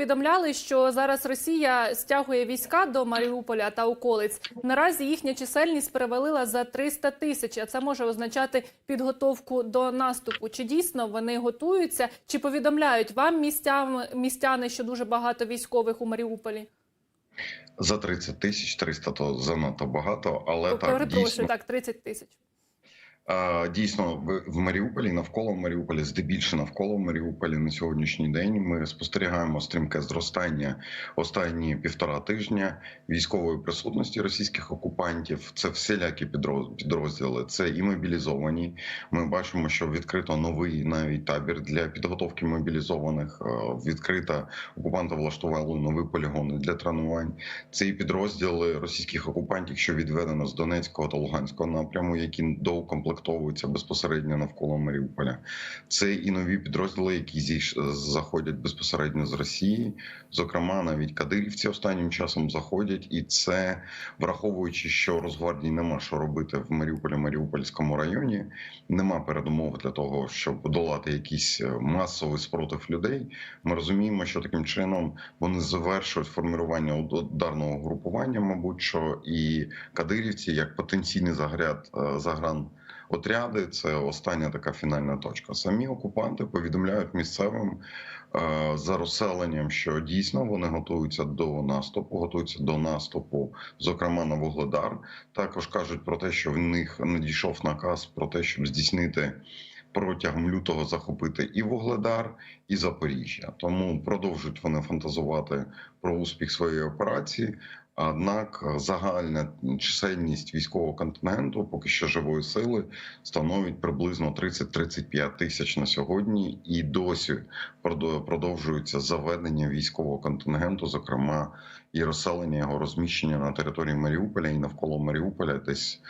повідомляли, що зараз Росія стягує війська до Маріуполя та околиць. Наразі їхня чисельність перевалила за 300 тисяч. А це може означати підготовку до наступу. Чи дійсно вони готуються? Чи повідомляють вам містян, містяни, що дуже багато військових у Маріуполі? За 30 тисяч 300 то занадто багато, але так Перепрошую, дійсно так 30 тисяч. Дійсно, в- Маріуполі, навколо Маріуполя, здебільшого навколо Маріуполя на сьогоднішній день ми спостерігаємо стрімке зростання останні півтора тижня військової присутності російських окупантів. Це всілякі підроз- підрозділи, це і мобілізовані. Ми бачимо, що відкрито новий навіть табір для підготовки мобілізованих. Е, Відкрита окупанти влаштували нові полігони для тренувань. Це і підрозділи російських окупантів, що відведено з Донецького та Луганського напряму, які доукомплектовуються безпосередньо навколо Маріуполя. Це і нові підрозділи, які заходять безпосередньо з Росії. Зокрема, навіть кадирівці останнім часом заходять, і це враховуючи, що Росгвардії нема що робити в Маріуполі, Маріупольському районі, нема передумов для того, щоб подолати якийсь е, масовий спротив людей. Ми розуміємо, що таким чином вони завершують формування ударного групування, мабуть, що і кадирівці як потенційний загряд е, загран. Отряди це остання така фінальна точка. Самі окупанти повідомляють місцевим е, за розселенням, що дійсно вони готуються до наступу, готуються до наступу, зокрема на Вугледар. Також кажуть про те, що в них надійшов наказ про те, щоб здійснити протягом лютого захопити і Вугледар, і Запоріжжя. Тому продовжують вони фантазувати про успіх своєї операції. Однак загальна чисельність військового контингенту, поки що живої сили, становить приблизно 30-35 тисяч на сьогодні, і досі продовжується заведення військового контингенту, зокрема і розселення його розміщення на території Маріуполя і навколо Маріуполя, десь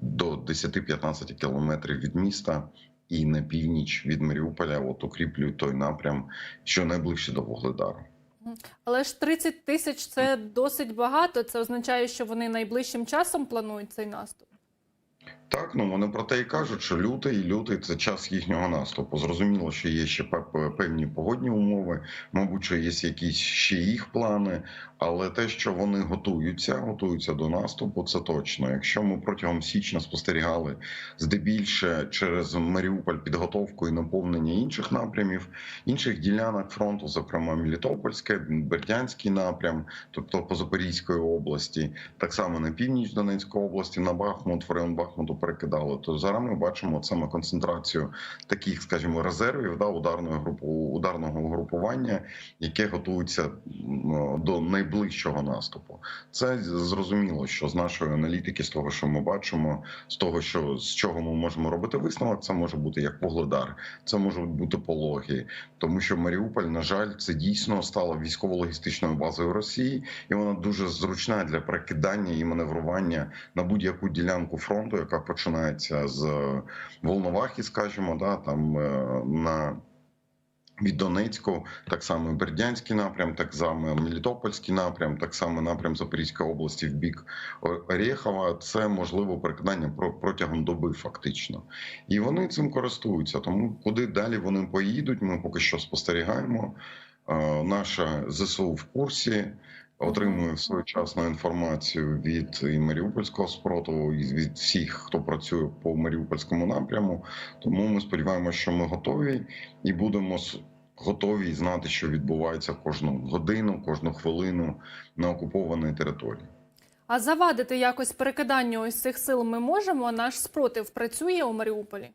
до 10-15 кілометрів від міста. І на північ від Маріуполя, от укріплюють той напрям, що найближче до Вугледару. Але ж 30 тисяч це досить багато. Це означає, що вони найближчим часом планують цей наступ. Так, ну вони про те і кажуть, що лютий, лютий це час їхнього наступу. Зрозуміло, що є ще пе- певні погодні умови, мабуть, що є якісь ще їх плани, але те, що вони готуються, готуються до наступу, це точно. Якщо ми протягом січня спостерігали здебільше через Маріуполь підготовку і наповнення інших напрямів, інших ділянок фронту, зокрема Мелітопольське, Бердянський напрям, тобто по Запорізької області, так само на північ Донецької області, на Бахмут, в район Бахмуту перекидали. То зараз ми бачимо саме концентрацію таких, скажімо, резервів да, ударної групу ударного групування, яке готується до найближчого наступу. Це зрозуміло, що з нашої аналітики, з того, що ми бачимо, з того, що з чого ми можемо робити висновок, це може бути як Вугледар, це можуть бути пологи, тому що Маріуполь, на жаль, це дійсно стало військово-логістичною базою Росії, і вона дуже зручна для перекидання і маневрування на будь-яку ділянку фронту, яка починається з Волновахи, скажімо, да там е, на. Від Донецьку, так само Бердянський напрям, так само Мелітопольський напрям, так само напрям Запорізької області в бік Орєхова. Це можливо перекидання про- протягом доби, фактично, і вони цим користуються. Тому куди далі вони поїдуть, ми поки що спостерігаємо. Е, Наша ЗСУ в курсі отримує своєчасну інформацію від і Маріупольського спротиву, і від всіх, хто працює по Маріупольському напряму. Тому ми сподіваємося, що ми готові і будемо готові знати, що відбувається кожну годину, кожну хвилину на окупованій території. А завадити якось перекиданню ось цих сил ми можемо. Наш спротив працює у Маріуполі.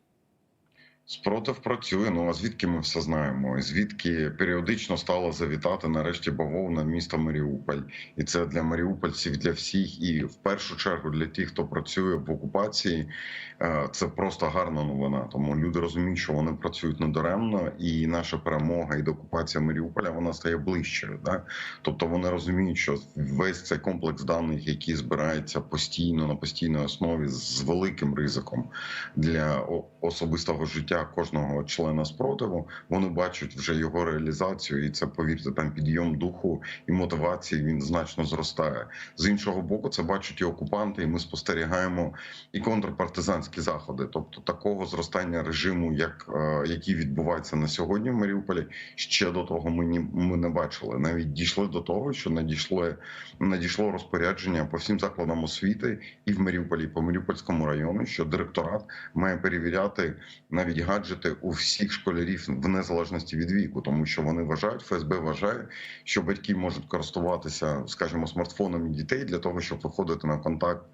Спротив працює. Ну а звідки ми все знаємо? Звідки періодично стала завітати нарешті бавовна в місто Маріуполь, і це для маріупольців, для всіх, і в першу чергу для тих, хто працює в окупації. е, Це просто гарна новина. Тому люди розуміють, що вони працюють недаремно, і наша перемога і деокупація Маріуполя вона стає ближчою. Да? Тобто вони розуміють, що весь цей комплекс даних, який збирається постійно на постійній основі з великим ризиком для особистого життя життя кожного члена спротиву. Вони бачать вже його реалізацію, і це повірте, там підйом духу і мотивації він значно зростає. З іншого боку, це бачать і окупанти, і ми спостерігаємо і контрпартизанські заходи, тобто такого зростання режиму, як е, який відбувається на сьогодні в Маріуполі, ще до того ми ні ми не бачили. Навіть дійшли до того, що надійшло надійшло розпорядження по всім закладам освіти і в Маріуполі, і по Маріупольському району, що директорат має перевіряти навіть гаджети у всіх школярів в незалежності від віку, тому що вони вважають, ФСБ вважає, що батьки можуть користуватися, скажімо, смартфонами дітей для того, щоб виходити на контакт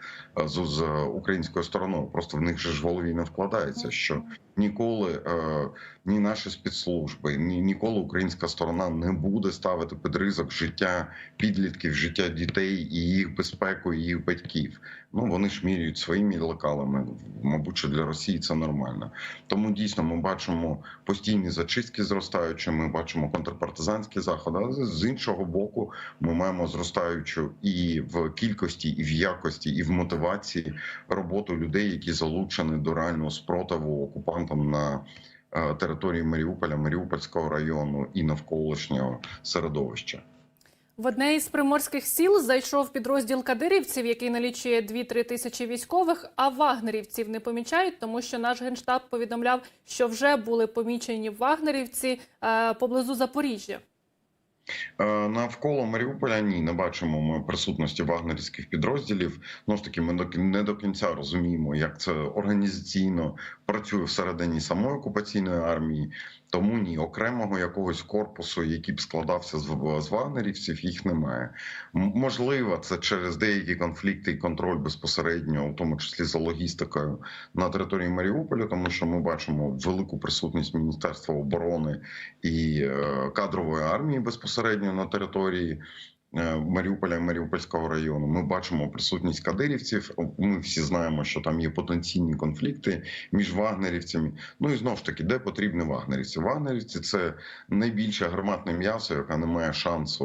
е, з, з українською стороною. Просто в них же ж в голові не вкладається, що ніколи е, ні наші спецслужби, ні ніколи українська сторона не буде ставити під ризик життя підлітків, життя дітей і їх безпеку, і їх батьків. Ну вони ж міряють своїми лекалами. Мабуть, що для Росії це нормально. Тому дійсно ми бачимо постійні зачистки зростаючі. Ми бачимо контрпартизанські заходи. Але з іншого боку, ми маємо зростаючу і в кількості, і в якості, і в мотивації роботу людей, які залучені до реального спротиву окупантам на е, території Маріуполя, Маріупольського району і навколишнього середовища. В одне із приморських сіл зайшов підрозділ кадирівців, який налічує 2-3 тисячі військових. А вагнерівців не помічають, тому що наш генштаб повідомляв, що вже були помічені вагнерівці е, поблизу Запоріжжя. Е, Навколо Маріуполя ні, не бачимо ми присутності вагнерівських підрозділів. Ну ж таки, ми не до кінця розуміємо, як це організаційно працює всередині самої окупаційної армії. Тому ні, окремого якогось корпусу, який б складався з, вагнерівців, їх немає. Можливо, це через деякі конфлікти і контроль безпосередньо, у тому числі за логістикою на території Маріуполя, тому що ми бачимо велику присутність Міністерства оборони і е, кадрової армії безпосередньо на території. Е, Маріуполя і Маріупольського району ми бачимо присутність кадирівців. Ми всі знаємо, що там є потенційні конфлікти між вагнерівцями. Ну і знову ж таки, де потрібні вагнерівці? Вагнерівці це найбільше гарматне м'ясо, яке не має шансу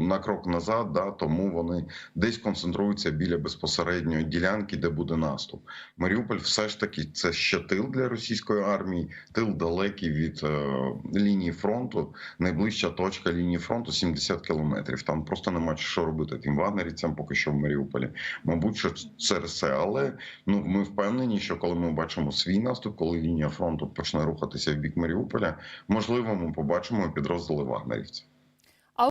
на крок назад. Да, тому вони десь концентруються біля безпосередньої ділянки, де буде наступ. Маріуполь все ж таки це ще тил для російської армії, тил далекий від е, лінії фронту. Найближча точка лінії фронту 70 кілометрів. Там просто нема що робити тим вагнерівцям, поки що в Маріуполі. Мабуть, що це все. але ну ми впевнені, що коли ми бачимо свій наступ, коли лінія фронту почне рухатися в бік Маріуполя, можливо, ми побачимо підрозділи вагнерівців.